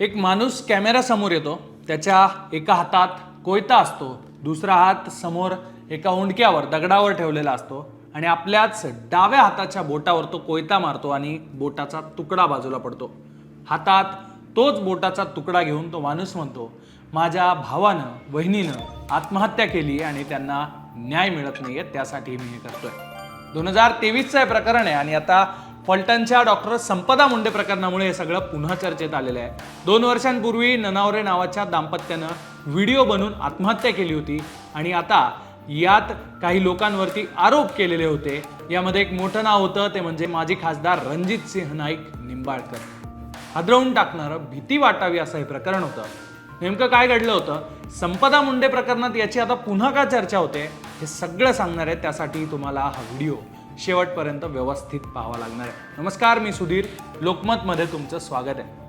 एक माणूस कॅमेरासमोर येतो त्याच्या एका हातात कोयता असतो दुसरा हात समोर एका उंडक्यावर दगडावर ठेवलेला असतो आणि आपल्याच डाव्या हाताच्या बोटावर तो कोयता मारतो आणि बोटाचा तुकडा बाजूला पडतो. हातात तोच बोटाचा तुकडा घेऊन तो माणूस म्हणतो माझ्या भावानं बहिणीनं आत्महत्या केली आणि त्यांना न्याय मिळत नाहीये त्यासाठी मी हे करतोय. दोन हजार तेवीसचं हे प्रकरण आहे आणि आता फलटणच्या डॉक्टर संपदा मुंडे प्रकरणामुळे हे सगळं पुन्हा चर्चेत आलेलं आहे. दोन वर्षांपूर्वी ननावरे नावाच्या दाम्पत्यानं व्हिडिओ बनवून आत्महत्या केली होती आणि आता यात काही लोकांवरती आरोप केलेले होते. यामध्ये एक मोठं नाव होतं ते म्हणजे माजी खासदार रणजित सिंह नाईक निंबाळकर. हादरवून टाकणारं भीती वाटावी असं हे प्रकरण होतं. नेमकं काय घडलं होतं? संपदा मुंडे प्रकरणात याची आता पुन्हा का चर्चा होते? हे सगळं सांगणार आहे त्यासाठी तुम्हाला हा व्हिडिओ. शेवटपर्यंत व्यवस्थित पाहावा लागणार आहे. नमस्कार मी सुधीर. लोकमतमध्ये तुमचं स्वागत आहे.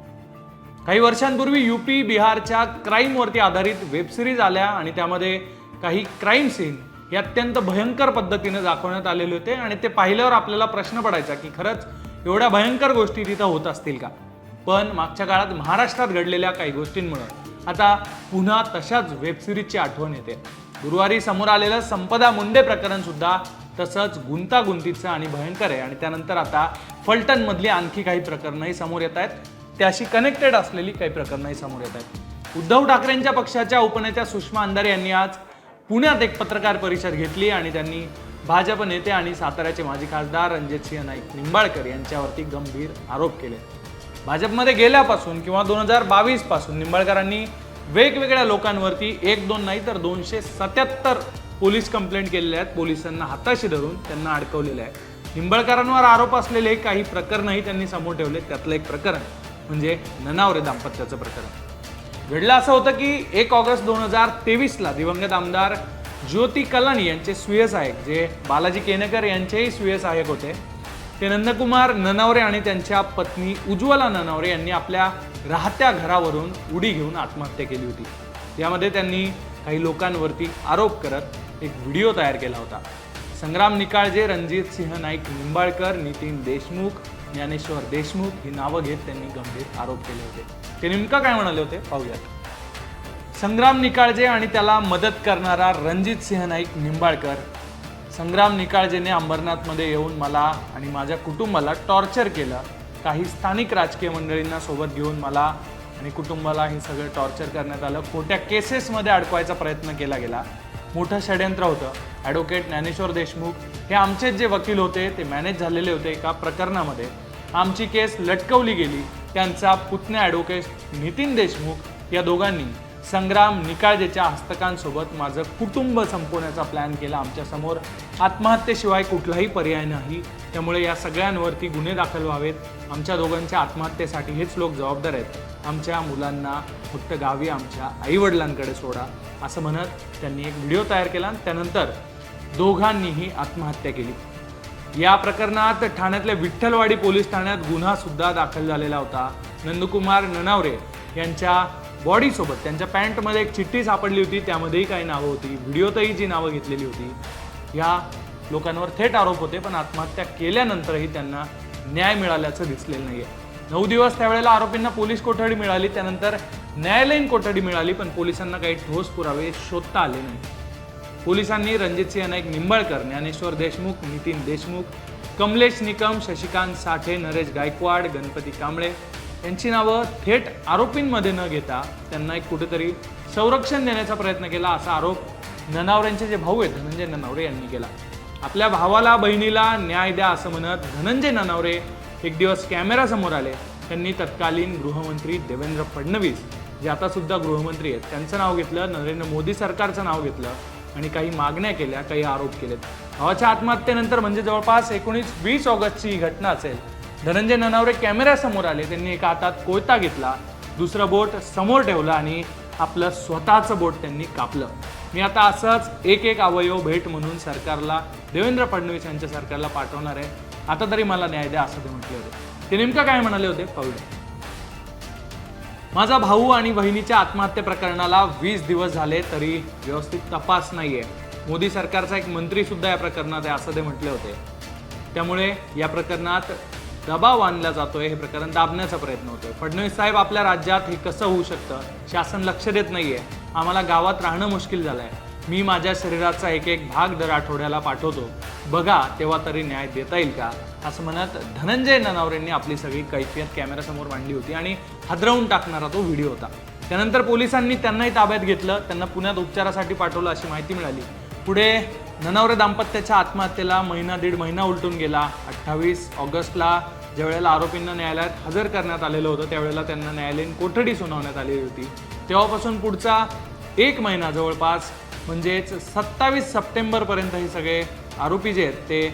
काही वर्षांपूर्वी यूपी बिहारच्या क्राईमवरती आधारित वेबसिरीज आल्या आणि त्यामध्ये काही क्राईम सीन हे अत्यंत भयंकर पद्धतीने दाखवण्यात आलेले होते आणि ते पाहिल्यावर आपल्याला प्रश्न पडायचा की खरंच एवढ्या भयंकर गोष्टी तिथं होत असतील का? पण मागच्या काळात महाराष्ट्रात घडलेल्या काही गोष्टींमुळे आता पुन्हा तशाच वेबसिरीजची आठवण येते. गुरुवारी समोर आलेलं संपदा मुंडे प्रकरण सुद्धा तसंच गुंतागुंतीचं आणि भयंकर आहे. आणि त्यानंतर आता फलटणमधली आणखी काही प्रकरणंही समोर येत आहेत. त्याशी कनेक्टेड असलेली काही प्रकरणंही समोर येत आहेत. उद्धव ठाकरेंच्या पक्षाच्या उपनेत्या सुषमा अंधारे यांनी आज पुण्यात एक पत्रकार परिषद घेतली आणि त्यांनी भाजप नेते आणि साताऱ्याचे माजी खासदार रणजितसिंह नाईक निंबाळकर यांच्यावरती गंभीर आरोप केले. भाजपमध्ये गेल्यापासून किंवा दोन हजार बावीसपासून निंबाळकरांनी वेगवेगळ्या लोकांवरती एक दोन नाही तर दोनशे सत्याहत्तर पोलीस कंप्लेंट केलेल्या आहेत. पोलिसांना हाताशी धरून त्यांना अडकवलेलं आहे. निंबळकरांवर आरोप असलेले काही प्रकरणही त्यांनी समोर ठेवले त्यातलं एक प्रकरण म्हणजे ननावरे दाम्पत्याचं प्रकरण. घडलं असं होतं की एक ऑगस्ट दोन हजार तेवीसला दिवंगत आमदार ज्योती कलानी यांचे स्वीय सहाय्यक जे बालाजी केनेकर यांचेही स्वीय सहाय्यक होते ते नंदकुमार ननावरे आणि त्यांच्या पत्नी उज्ज्वला ननावरे यांनी आपल्या राहत्या घरावरून उडी घेऊन आत्महत्या केली होती. यामध्ये त्यांनी काही लोकांवरती आरोप करत एक व्हिडिओ तयार केला होता. संग्राम निकाळजे रणजित सिंह नाईक निंबाळकर नितीन देशमुख ज्ञानेश्वर देशमुख ही नावं घेत त्यांनी गंभीर आरोप केले होते. ते नेमकं काय म्हणाले होते? पाहूयात. संग्राम निकाळजे आणि त्याला मदत करणारा रणजित सिंह नाईक निंबाळकर. संग्राम निकाळजेने अंबरनाथमध्ये येऊन मला आणि माझ्या कुटुंबाला टॉर्चर केलं. काही स्थानिक राजकीय मंडळींना सोबत घेऊन मला आणि कुटुंबाला हे सगळं टॉर्चर करण्यात आलं. खोट्या केसेसमध्ये अडकवायचा प्रयत्न केला गेला. मोठं षडयंत्र होतं. ॲडव्होकेट ज्ञानेश्वर देशमुख हे आमचेच जे वकील होते ते मॅनेज झालेले होते एका प्रकरणामध्ये. आमची केस लटकवली गेली. त्यांचा पुतण्या ॲडव्होकेट नितीन देशमुख या दोघांनी संग्राम निकाळजेच्या हस्तकांसोबत माझं कुटुंब संपवण्याचा प्लॅन केला आमच्यासमोर आत्महत्येशिवाय कुठलाही पर्याय नाही. त्यामुळे या सगळ्यांवरती गुन्हे दाखल व्हावेत. आमच्या दोघांच्या आत्महत्येसाठी हेच लोक जबाबदार आहेत. आमच्या मुलांना फक्त गावी आमच्या आईवडिलांकडे सोडा असं म्हणत त्यांनी एक व्हिडिओ तयार केला आणि त्यानंतर दोघांनीही आत्महत्या केली. या प्रकरणात ठाण्यातल्या विठ्ठलवाडी पोलीस ठाण्यात गुन्हासुद्धा दाखल झालेला होता. नंदकुमार ननावरे यांच्या बॉडीसोबत त्यांच्या पॅन्टमध्ये एक चिठ्ठी सापडली होती त्यामध्येही काही नावं होती. व्हिडिओतही जी नावं घेतलेली होती या लोकांवर थेट आरोप होते पण आत्महत्या केल्यानंतरही त्यांना न्याय मिळाल्याचं दिसलेलं नाही आहे नऊ दिवस त्यावेळेला आरोपींना पोलीस कोठडी मिळाली त्यानंतर न्यायालयीन कोठडी मिळाली पण पोलिसांना काही ठोस पुरावे शोधता आले नाही. पोलिसांनी रणजित सिंह नाईक निंबाळकर ज्ञानेश्वर देशमुख नितीन देशमुख कमलेश निकम शशिकांत साठे नरेश गायकवाड गणपती कांबळे यांची नावं थेट आरोपींमध्ये न घेता त्यांना एक कुठेतरी संरक्षण देण्याचा प्रयत्न केला असा आरोप ननावरेंचे जे भाऊ आहेत धनंजय ननावरे यांनी केला. आपल्या भावाला बहिणीला न्याय द्या असं म्हणत धनंजय ननावरे एक दिवस कॅमेरासमोर आले. त्यांनी तत्कालीन गृहमंत्री देवेंद्र फडणवीस जे आता सुद्धा गृहमंत्री आहेत त्यांचं नाव घेतलं नरेंद्र मोदी सरकारचं नाव घेतलं आणि काही मागण्या केल्या काही आरोप केलेत. भावाच्या आत्महत्येनंतर म्हणजे जवळपास एकोणीस वीस ऑगस्टची ही घटना असेल. धनंजय ननावरे कॅमेऱ्यासमोर आले. त्यांनी एका हातात कोयता घेतला दुसरं बोट समोर ठेवलं आणि आपलं स्वतःचं बोट त्यांनी कापलं. मी आता असंच एक एक अवयव भेट म्हणून सरकारला देवेंद्र फडणवीस यांच्या सरकारला पाठवणार आहे. आता तरी मला न्याय द्या असं ते म्हटले होते. ते नेमकं काय म्हणाले होते? पाहूया. माझा भाऊ आणि बहिणीच्या आत्महत्या प्रकरणाला वीस दिवस झाले तरी व्यवस्थित तपास नाहीये. मोदी सरकारचा एक मंत्री सुद्धा या प्रकरणात आहे असं ते म्हटले होते. त्यामुळे या प्रकरणात दबाव आणला जातोय हे प्रकरण दाबण्याचा प्रयत्न होतोय. फडणवीस साहेब आपल्या राज्यात हे कसं होऊ शकतं शासन लक्ष देत नाहीये. आम्हाला गावात राहणं मुश्किल झालंय. मी माझ्या शरीराचा एक एक भाग दर आठवड्याला पाठवतो. बघा तेव्हा तरी न्याय देता येईल का? असं म्हणत धनंजय ननावरेंनी आपली सगळी कैफियत कॅमेऱ्यासमोर मांडली होती आणि हादरवून टाकणारा तो व्हिडिओ होता. त्यानंतर पोलिसांनी त्यांनाही ताब्यात घेतलं. त्यांना पुण्यात उपचारासाठी पाठवलं अशी माहिती मिळाली. पुढे ननावरे दाम्पत्याच्या आत्महत्येला महिना दीड महिना उलटून गेला. अठ्ठावीस ऑगस्टला ज्या वेळेला आरोपींना न्यायालयात हजर करण्यात आलेलं होतं त्यावेळेला त्यांना न्यायालयीन कोठडी सुनावण्यात आलेली होती. तेव्हापासून पुढचा एक महिना जवळपास म्हणजेच सत्तावीस सप्टेंबरपर्यंत हे सगळे आरोपी जे आहेत ते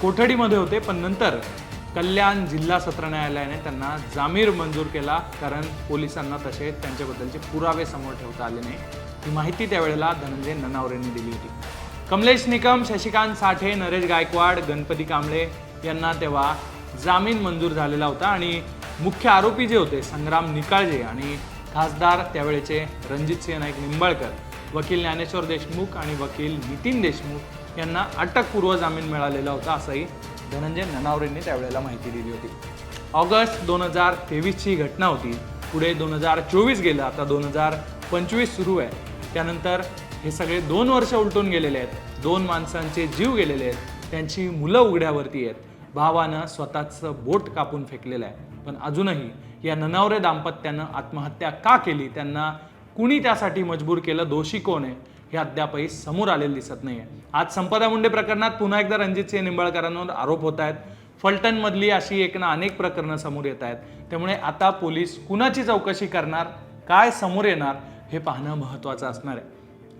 कोठडीमध्ये होते पण नंतर कल्याण जिल्हा सत्र न्यायालयाने त्यांना जामीर मंजूर केला कारण पोलिसांना तसे त्यांच्याबद्दलचे पुरावे समोर ठेवता आले नाही. ही माहिती त्यावेळेला धनंजय ननावरेंनी दिली होती. कमलेश निकम शशिकांत साठे नरेश गायकवाड गणपती कांबळे यांना तेव्हा जामीन मंजूर झालेला होता आणि मुख्य आरोपी जे होते संग्राम निकाळजे आणि खासदार त्यावेळेचे रणजितसिंह नाईक निंबाळकर वकील ज्ञानेश्वर देशमुख आणि वकील नितीन देशमुख यांना अटकपूर्व जामीन मिळालेला होता असंही धनंजय ननावरेंनी त्यावेळेला माहिती दिली होती. ऑगस्ट दोन हजार तेवीसची घटना होती. पुढे दोन हजार चोवीस गेलं आता दोन हजार पंचवीस सुरू आहे. त्यानंतर हे सगळे दोन वर्ष उलटून गेलेले आहेत. दोन माणसांचे जीव गेलेले आहेत. त्यांची मुलं उघड्यावरती आहेत. भावानं स्वतःचं बोट कापून फेकलेलं आहे. पण अजूनही या ननावरे दाम्पत्यानं आत्महत्या का केली? त्यांना कुणी त्यासाठी मजबूर केलं? दोषी कोण आहे? हे अद्यापही समोर आलेलं दिसत नाही आहे आज संपदा मुंडे प्रकरणात पुन्हा एकदा रणजितसिंह निंबाळकरांवर आरोप होत आहेत. फलटणमधली अशी एक ना अनेक प्रकरणं समोर येत आहेत. त्यामुळे आता पोलीस कुणाची चौकशी करणार? काय समोर येणार? हे पाहणं महत्त्वाचं असणार आहे.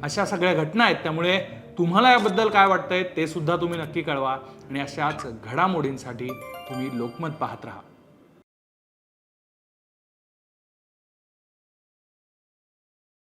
अशा सगळ्या घटना आहेत. त्यामुळे तुम्हाला याबद्दल काय वाटतंय ते सुद्धा तुम्ही नक्की कळवा. आणि अशाच घडामोडींसाठी तुम्ही लोकमत पाहत राहा.